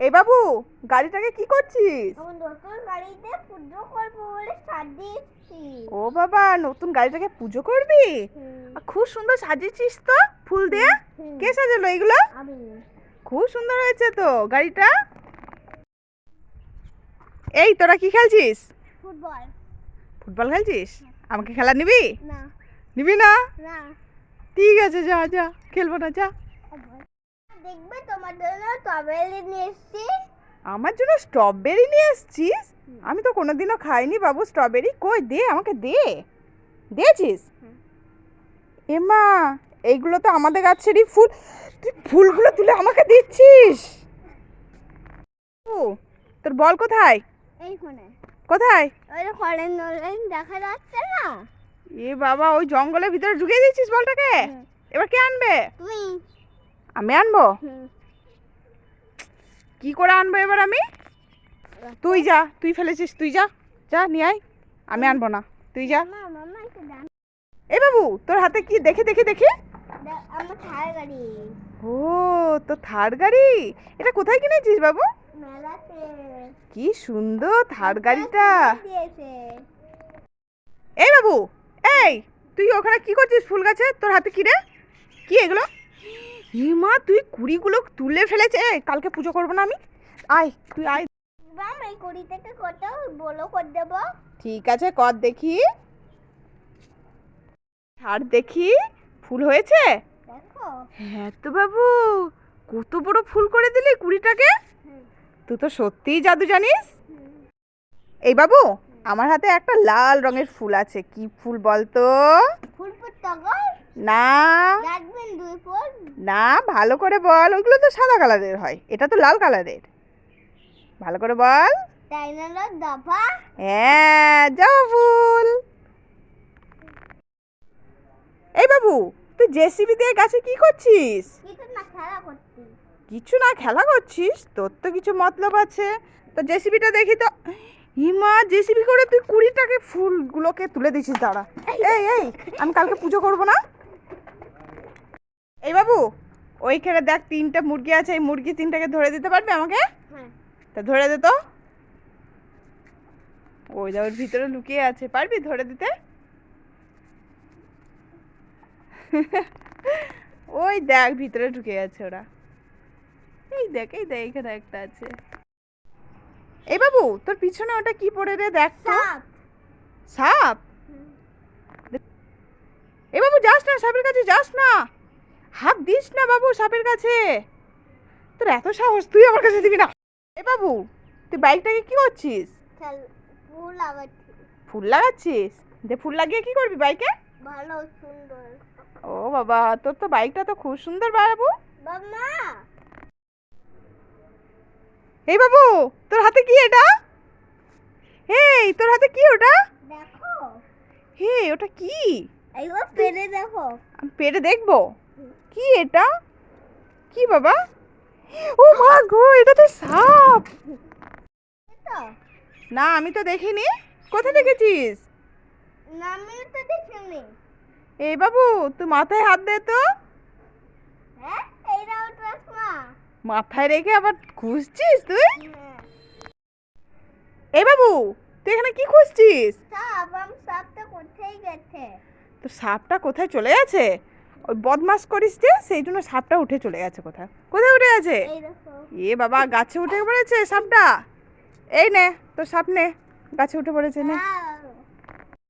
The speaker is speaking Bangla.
এই বাবু গাড়িটাকে কি করছিস? আমার নতুন গাড়িতে পুজো করব বলে সাজিয়েছি ও বাবা নতুন গাড়িটাকে পুজো করবি? খুব সুন্দর সাজিয়েছিস তো ফুল দিয়ে? কে সাজালো এগুলো? আমি। খুব সুন্দর হয়েছে তো গাড়িটা। এই তোরা কি খেলছিস? ফুটবল। ফুটবল খেলছিস? আমাকে খেলা নিবি? না। নিবি না? না। ঠিক আছে যা যা খেলব না যা। দেখবে তোমার জন্য স্ট্রবেরি নিয়ে এসেছি। আমার জন্য স্ট্রবেরি নিয়ে এসছিস? আমি তো কোনোদিনও খাইনি বাবু স্ট্রবেরি কই? দে আমাকে দে। দিয়েছিস। এমা এইগুলো তো আমাদের গাছেরই ফুল। তুই ফুলগুলো তুলে আমাকে দিচ্ছিস? ও তোর বল কোথায়? এই ফোনে। কোথায়? ওই ফরেন অনলাইন দেখা যাচ্ছে না? এ বাবা ওই জঙ্গলের ভিতরে ঢুকিয়ে দিচ্ছিস বলটাকে? এবার কে আনবে? তুই আমি আনব। কি করে আনব এবার আমি? তুই যা তুই ফেলেছিস তুই যা যা নিয়ে আয়। আমি আনব না তুই যা। এ বাবু তোর হাতে কি দেখে দেখে দেখি? ও তো থার গাড়ি? এটা কোথায় কিনেছিস বাবু? কি সুন্দর থার গাড়িটা। এই বাবু এই তুই ওখানে কি করছিস ফুল গাছে? তোর হাতে কি রে? কি এগুলো? এ মা তুই কুড়িগুলো তুলে ফেলেছে? কালকে পুজো করব না আমি? আয় তুই আয়। বাম এই কুড়ি থেকে কত? বলো করে দেবো। ঠিক আছে কর দেখি। ছাড় দেখি ফুল হয়েছে? হ্যাঁ তো বাবু কত বড় ফুল করে দিলি কুড়িটাকে? তুই তো সত্যিই জাদু জানিস? এই বাবু আমার হাতে একটা লাল রঙের ফুল আছে কি ফুল বলতো? ফুল না। না ভালো করে বল ওইগুলো তো সাদা কালারের হয়। এটা তো লাল কালারের। ভালো করে বল। দফা হ্যাঁ জবা ফুল। এই বাবু তুই জেসিবি দিয়ে গাছে কি করছিস? কিছু না খেলা করছি। কিছু না খেলা করছিস? তোর তো কিছু মতলব আছে। তো জেসিবিটা দেখি তো। হিমা জেসিবি করে তুই কুড়িটাকে ফুলগুলোকে তুলে দিছিস দাঁড়া। এই এই আমি কালকে পুজো করব না? এই বাবু ওইখানে দেখ তিনটা মুরগি আছে এই মুরগি তিনটাকে ধরে দিতে পারবে আমাকে? হ্যাঁ। তা ধরে দে তো। ওই দা ওর ভিতরে লুকিয়ে আছে পারবি ধরে দিতে? ওই দেখ ভিতরে ঢুকে আছে ওরা। এই দেখ এই দেখ এখানে একটা আছে। এই বাবু তোর পিছনে ওটা কি পড়ে রে দেখ তো। সাপ। সাপ? এ বাবু যাস না সাপের কাছে যাস না। হাত দিস না বাবু সাপের কাছে। তোর এত সাহস তুই আমার কাছে দিবি না। এ বাবু তুই বাইকটাকে কি করছিস? ফুল লাগাচ্ছি। ফুল লাগাচ্ছিস? দে ফুল লাগিয়ে কি করবি বাইকে? ভালো সুন্দর। ও বাবা তোর তো বাইকটা তো খুব সুন্দর বাবু। বাবা! এই বাবু তোর হাতে কি এটা? এই তোর হাতে কি ওটা? দেখো। হে ওটা কি? পেরে দেখো। আমি পেরে দেখব। কি এটা? কি বাবা? ও মা গো এটা তো সাপ! না আমি তো দেখিনি। কোথায় দেখেছিস? নামিও তো দেখিনি। এই বাবু তুই মাথায় হাত দে তো। হ্যাঁ মাথায় রেখে আবার খুঁজছিস তুই? হ্যাঁ। এই বাবু তুই এখানে কি খুঁজছিস? সাপ আম সাপটা কোথায় গেছে? তো সাপটা কোথায় চলে গেছে? ওই বদমাস করিস যে সেই জন্য সাপটা উঠে চলে গেছে কোথায়? কোথায় উঠে গেছে? এ বাবা গাছে উঠে পড়েছে সাপটা। এই নে তোর সাপ নে। গাছে উঠে পড়েছে নে। হ্যাঁ